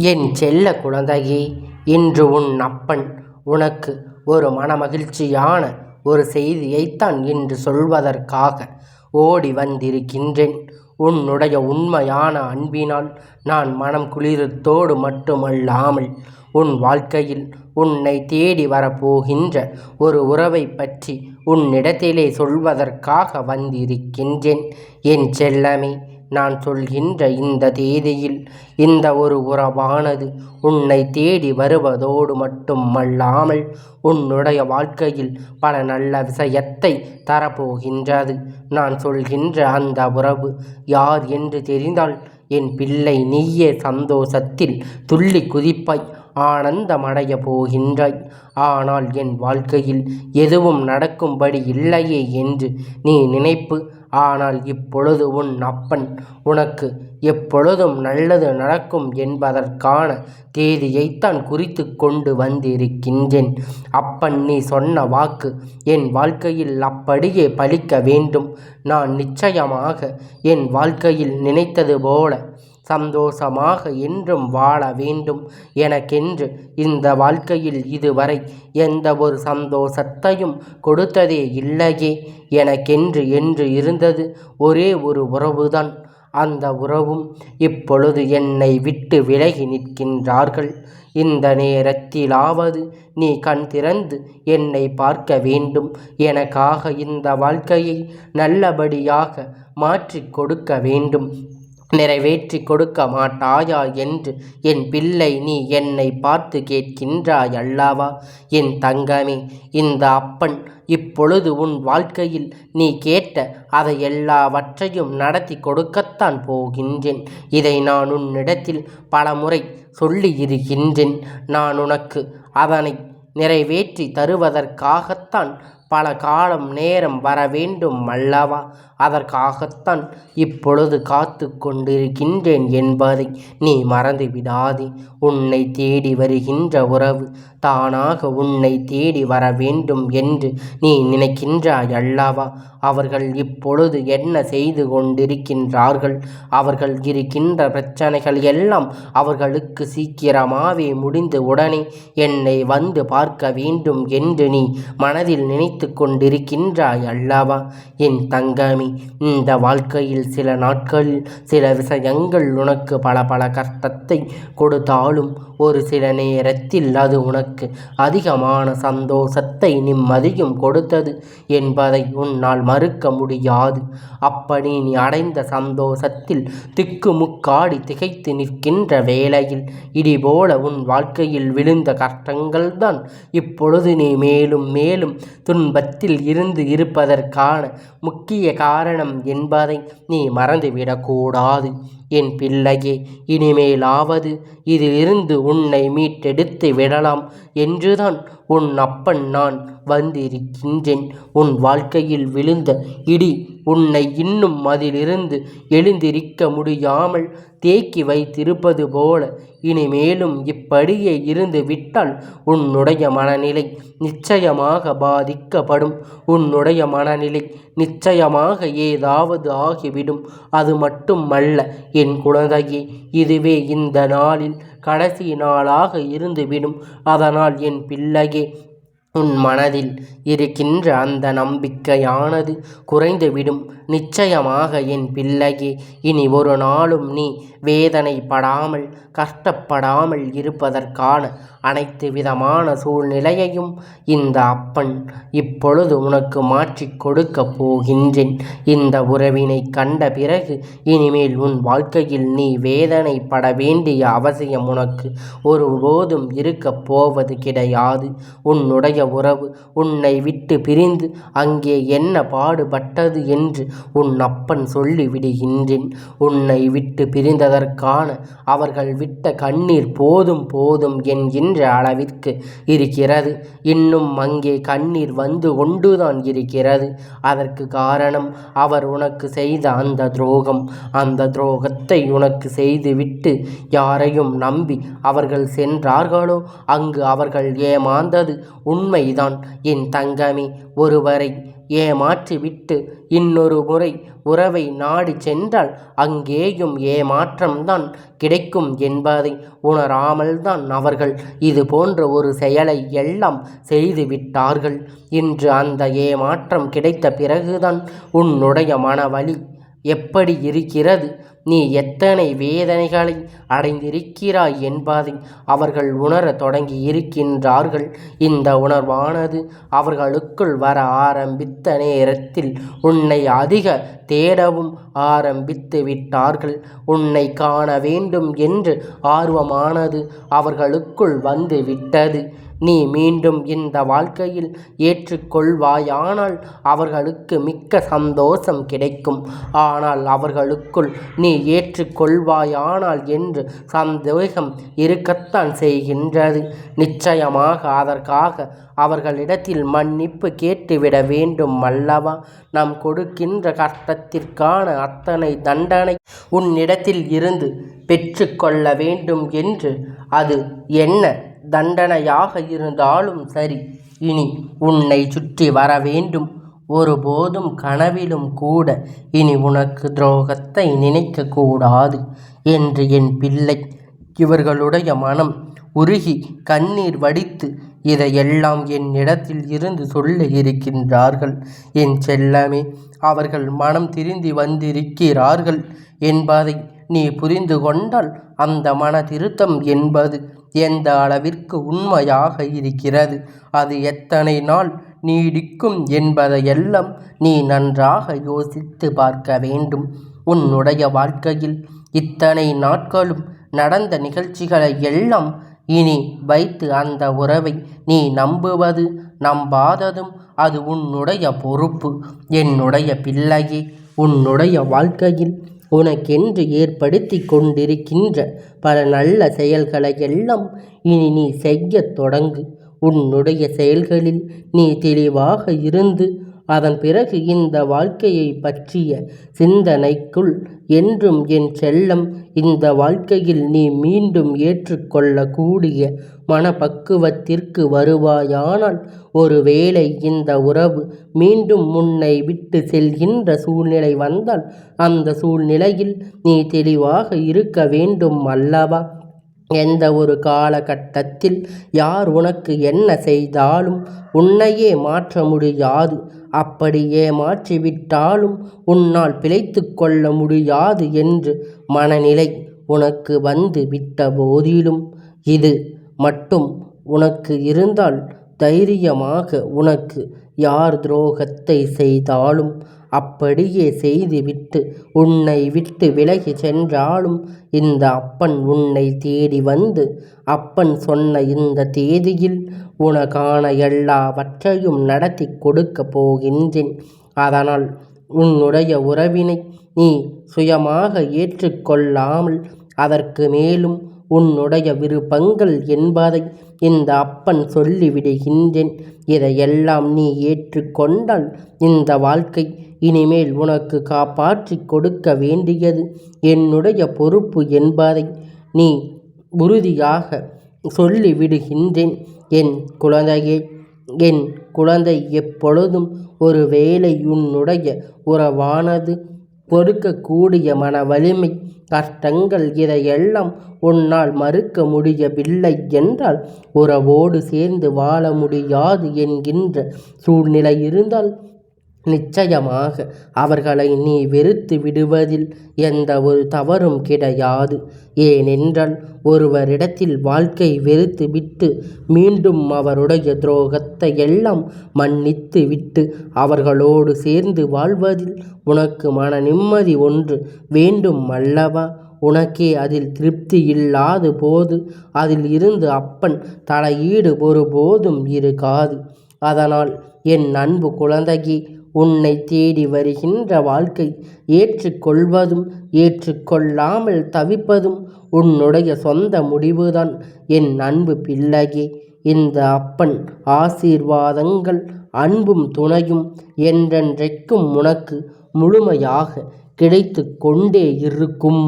என் செல்ல குழந்தையே இன்று உன் அப்பன் உனக்கு ஒரு மனமகிழ்ச்சியான ஒரு செய்தியைத்தான் இன்று சொல்வதற்காக ஓடி வந்திருக்கின்றேன். உன்னுடைய உண்மையான அன்பினால் நான் மனம் குளிரத்தோடு மட்டுமல்லாமல் உன் வாழ்க்கையில் உன்னை தேடி வரப்போகின்ற ஒரு உறவை பற்றி உன்னிடத்திலே சொல்வதற்காக வந்திருக்கின்றேன். என் செல்லமே நான் சொல்கின்ற இந்த தேதியில் இந்த ஒரு உறவானது உன்னை தேடி வருவதோடு மட்டுமல்லாமல் உன்னுடைய வாழ்க்கையில் பல நல்ல விஷயத்தை தரப்போகின்றது. நான் சொல்கின்ற அந்த உறவு யார் என்று தெரிந்தால் என் பிள்ளை நீயே சந்தோஷத்தில் துள்ளி குதிப்பாய் ஆனந்தமடைய போகின்றாய். ஆனால் என் வாழ்க்கையில் எதுவும் நடக்கும்படி இல்லையே என்று நீ நினைப்பு ஆனால் இப்பொழுது உன் அப்பன் உனக்கு எப்பொழுதும் நல்லது நடக்கும் என்பதற்கான தேதியைத்தான் குறித்து கொண்டு வந்திருக்கின்றேன். அப்பன் நீ சொன்ன வாக்கு என் வாழ்க்கையில் அப்படியே பலிக்க வேண்டும். நான் நிச்சயமாக என் வாழ்க்கையில் நினைத்தது போல சந்தோஷமாக என்றும் வாழ வேண்டும் எனக்கென்று இந்த வாழ்க்கையில் இதுவரை எந்த ஒரு சந்தோஷத்தையும் கொடுத்ததே இல்லையே. எனக்கென்று என்று இருந்தது ஒரே ஒரு உறவுதான். அந்த உறவும் இப்பொழுது என்னை விட்டு விலகி நிற்கின்றார்கள். இந்த நேரத்திலாவது நீ கண் திறந்து என்னை பார்க்க வேண்டும். எனக்காக இந்த வாழ்க்கையை நல்லபடியாக மாற்றி கொடுக்க வேண்டும். நிறைவேற்றி கொடுக்க மாட்டாயா என்று என் பிள்ளை நீ என்னை பார்த்து கேட்கின்றாய் அல்லவா? என் தங்கமே இந்த அப்பன் இப்பொழுது உன் வாழ்க்கையில் நீ கேட்ட அதை எல்லாவற்றையும் நடத்தி கொடுக்கத்தான் போகின்றேன். இதை நான் உன்னிடத்தில் பலமுறை சொல்லி இருக்கின்றேன். நான் உனக்கு அதனை நிறைவேற்றி தருவதற்காகத்தான் பல காலம் நேரம் வர வேண்டும் அல்லவா? அதற்காகத்தான் இப்பொழுது காத்து கொண்டிருக்கின்றேன் என்பதை நீ மறந்து விடாதே. உன்னை தேடி வருகின்ற உறவு தானாக உன்னை தேடி வர வேண்டும் என்று நீ நினைக்கின்றாய் அல்லவா? அவர்கள் இப்பொழுது என்ன செய்து கொண்டிருக்கின்றார்கள்? அவர்கள் இருக்கின்ற பிரச்சனைகள் எல்லாம் அவர்களுக்கு சீக்கிரமாகவே முடிந்து உடனே என்னை வந்து பார்க்க வேண்டும் என்று நீ மனதில் நினைத்து கொண்டிருக்கின்றாய் அல்லவா? என் தங்கமே இந்த வாழ்க்கையில் சில நாட்களில் சில விஷயங்கள் உனக்கு பல பல கஷ்டத்தை கொடுத்தாலும் ஒரு சில நேரத்தில் அது உனக்கு அதிகமான சந்தோஷத்தை நிம்மதியும் கொடுத்தது என்பதை உன்னால் மறுக்க முடியாது. அப்படி நீ அடைந்த சந்தோஷத்தில் திக்குமுக்காடி திகைத்து நிற்கின்ற வேளையில் இடிபோல உன் வாழ்க்கையில் விழுந்த கஷ்டங்கள்தான் இப்பொழுது நீ மேலும் மேலும் துன்பத்தில் இருந்து இருப்பதற்கான முக்கிய காரணம் என்பதை நீ மறந்துவிடக்கூடாது. என் பிள்ளையே இனிமேலாவது இதிலிருந்து உன்னை மீட்டெடுத்து விடலாம் என்றுதான் உன் அப்பன் நான் வந்திருக்கின்றேன். உன் வாழ்க்கையில் விழுந்த இடி உன்னை இன்னும் அதிலிருந்து எழுந்திருக்க முடியாமல் தேக்கி வைத்திருப்பது போல இனிமேலும் இப்படியே இருந்து விட்டால் உன்னுடைய மனநிலை நிச்சயமாக பாதிக்கப்படும். உன்னுடைய மனநிலை நிச்சயமாக ஏதாவது ஆகிவிடும். அது மட்டுமல்ல என் குழந்தையே இதுவே இந்த நாளில் கடைசி நாளாக இருந்துவிடும். அதனால் என் பிள்ளையே உன் மனதில் இருக்கின்ற அந்த நம்பிக்கையானது குறைந்துவிடும். நிச்சயமாக என் பிள்ளையே இனி ஒரு நாளும் நீ வேதனைப்படாமல் கஷ்டப்படாமல் இருப்பதற்கான அனைத்து விதமான சூழ்நிலையையும் இந்த அப்பன் இப்பொழுது உனக்கு மாற்றி கொடுக்க போகின்றேன். இந்த உறவினை கண்ட பிறகு இனிமேல் உன் வாழ்க்கையில் நீ வேதனைப்பட வேண்டிய அவசியம் உனக்கு ஒருபோதும் இருக்கப் போவது கிடையாது. உன்னுடைய உறவு உன்னை விட்டு பிரிந்து அங்கே என்ன பாடுபட்டது என்று உன் அப்பன் சொல்லிவிடுகின்றேன். உன்னை விட்டு பிரிந்ததற்கான அவர்கள் விட்ட கண்ணீர் போதும் போதும் என்கின்ற அளவிற்கு இருக்கிறது. இன்னும் அங்கே கண்ணீர் வந்து கொண்டுதான் இருக்கிறது. அதற்கு காரணம் அவர் உனக்கு செய்த அந்த துரோகம். அந்த துரோகத்தை உனக்கு செய்துவிட்டு யாரையும் நம்பி அவர்கள் சென்றார்களோ அங்கு அவர்கள் ஏமாந்தது உண்மைதான். என் தங்கமே ஒருவரை ஏமாற்றிவிட்டு இன்னொரு முறை உறவை நாடி சென்றால் அங்கேயும் ஏமாற்றம்தான் கிடைக்கும் என்பதை உணராமல்தான் அவர்கள். இது போன்ற ஒரு செயலை எல்லாம் செய்துவிட்டார்கள். இன்று அந்த ஏமாற்றம் கிடைத்த பிறகுதான் உன்னுடைய மனவழி எப்படி இருக்கிறது? நீ எத்தனை வேதனைகளை அடைந்திருக்கிறாய் என்பதை அவர்கள் உணரத் தொடங்கி இருக்கின்றார்கள் இந்த உணர்வானது அவர்களுக்குள் வர ஆரம்பித்த நேரத்தில் உன்னை அதிக தேடவும் ஆரம்பித்து விட்டார்கள். உன்னை காண வேண்டும் என்று ஆர்வமானது அவர்களுக்குள் வந்து விட்டது. நீ மீண்டும் இந்த வாழ்க்கையில் ஏற்றுக்கொள்வாயானால் அவர்களுக்கு மிக்க சந்தோஷம் கிடைக்கும். ஆனால் அவர்களுக்குள் நீ ஏற்றுக்கொள்வாயானால் என்று சந்தேகம் இருக்கத்தான் செய்கின்றது. நிச்சயமாக அதற்காக அவர்களிடத்தில் மன்னிப்பு கேட்டுவிட வேண்டும் அல்லவா? நாம் கொடுக்கின்ற கஷ்டத்திற்கான அத்தனை தண்டனை உன்னிடத்தில் இருந்து பெற்றுக்கொள்ள வேண்டும் என்று. அது என்ன? தண்டனையாக இருந்தாலும் சரி இனி உன்னை சுற்றி வர வேண்டும். ஒருபோதும் கனவிலும் கூட இனி உனக்கு துரோகத்தை நினைக்கக்கூடாது என்று என் பிள்ளை. இவர்களுடைய மனம் உருகி கண்ணீர் வடித்து இதையெல்லாம் என்னிடத்தில் இருந்து சொல்ல இருக்கின்றார்கள். என் செல்லமே அவர்கள் மனம் திருந்தி வந்திருக்கிறார்கள் என்பதை நீ புரிந்து கொண்டால் அந்த மன திருத்தம் என்பது எந்த அளவிற்கு உண்மையாக இருக்கிறது? அது எத்தனை நாள் நீடிக்கும் என்பதையெல்லாம் நீ நன்றாக யோசித்து பார்க்க வேண்டும். உன்னுடைய வாழ்க்கையில் இத்தனை நாட்களும் நடந்த நிகழ்ச்சிகளை எல்லாம் இனி வைத்து அந்த உறவை நீ நம்புவது நம்பாததும் அது உன்னுடைய பொறுப்பு. என்னுடைய பிள்ளையே உன்னுடைய வாழ்க்கையில் உனக்கென்று ஏற்படுத்தி கொண்டிருக்கின்ற பல நல்ல செயல்களை எல்லாம் இனி நீ செய்யத் தொடங்கு. உன்னுடைய செயல்களில் நீ தெளிவாக இருந்து அதன் பிறகு இந்த வாழ்க்கையை பற்றிய சிந்தனைக்குள் என்றும் என் செல்லம் இந்த வாழ்க்கையில் நீ மீண்டும் ஏற்றுக்கொள்ளக்கூடிய மனப்பக்குவத்திற்கு வருவாயானால் ஒருவேளை இந்த உறவு மீண்டும் முன்னை விட்டு செல்கின்ற சூழ்நிலை வந்தால் அந்த சூழ்நிலையில் நீ தெளிவாக இருக்க வேண்டும் அல்லவா? எந்த ஒரு காலகட்டத்தில் யார் உனக்கு என்ன செய்தாலும் உன்னையே மாற்ற முடியாது. அப்படியே மாற்றிவிட்டாலும் உன்னால் பிழைத்து கொள்ள முடியாது என்று மனநிலை உனக்கு வந்து விட்ட போதிலும் இது மட்டும் உனக்கு இருந்தால் தைரியமாக உனக்கு யார் துரோகத்தை செய்தாலும் அப்படியே செய்துவிட்டு உன்னை விட்டு விலகி சென்றாலும் இந்த அப்பன் உன்னை தேடி வந்து அப்பன் சொன்ன இந்த தேதியில் உனக்கான எல்லாவற்றையும் நடத்தி கொடுக்க போகின்றேன். அதனால் உன்னுடைய உறவினை நீ சுயமாக ஏற்றுக்கொள்ளாமல் அதற்கு மேலும் உன்னுடைய விருப்பங்கள் என்பதை இந்த அப்பன் சொல்லிவிடுகின்றேன். இதையெல்லாம் நீ ஏற்றுக்கொண்டால் இந்த வாழ்க்கை இனிமேல் உனக்கு காப்பாற்றி கொடுக்க வேண்டியது என்னுடைய பொறுப்பு என்பதை நீ உறுதியாக சொல்லிவிடுகின்றேன். என் குழந்தையே என் குழந்தை எப்பொழுதும் ஒரு வேளை உன்னுடைய உறவானது கொடுக்கக்கூடிய மன வலிமை கஷ்டங்கள் இதையெல்லாம் உன்னால் மறுக்க முடியவில்லை என்றால் உறவோடு சேர்ந்து வாழ முடியாது என்கின்ற சூழ்நிலை இருந்தால் நிச்சயமாக அவர்களை நீ வெறுத்து விடுவதில் எந்த ஒரு தவறும் கிடையாது. ஏனென்றால் ஒருவரிடத்தில் வாழ்க்கை வெறுத்து விட்டு மீண்டும் அவருடைய துரோகத்தை எல்லாம் மன்னித்து விட்டு அவர்களோடு சேர்ந்து வாழ்வதில் உனக்கு மன நிம்மதி ஒன்று வேண்டும் அல்லவா? உனக்கே அதில் திருப்தி இல்லாத போது அதில் இருந்து அப்பன் தலையீடு ஒருபோதும் இருக்காது. அதனால் என் அன்பு குழந்தையே உன்னை தேடி வருகின்ற வாழ்க்கை ஏற்றுக்கொள்வதும் ஏற்றுக்கொள்ளாமல் தவிப்பதும் உன்னுடைய சொந்த முடிவுதான். என் அன்பு பிள்ளையே இந்த அப்பன் ஆசீர்வாதங்கள் அன்பும் துணையும் என்றென்றைக்கும் உனக்கு முழுமையாக கிடைத்து கொண்டே இருக்கும்.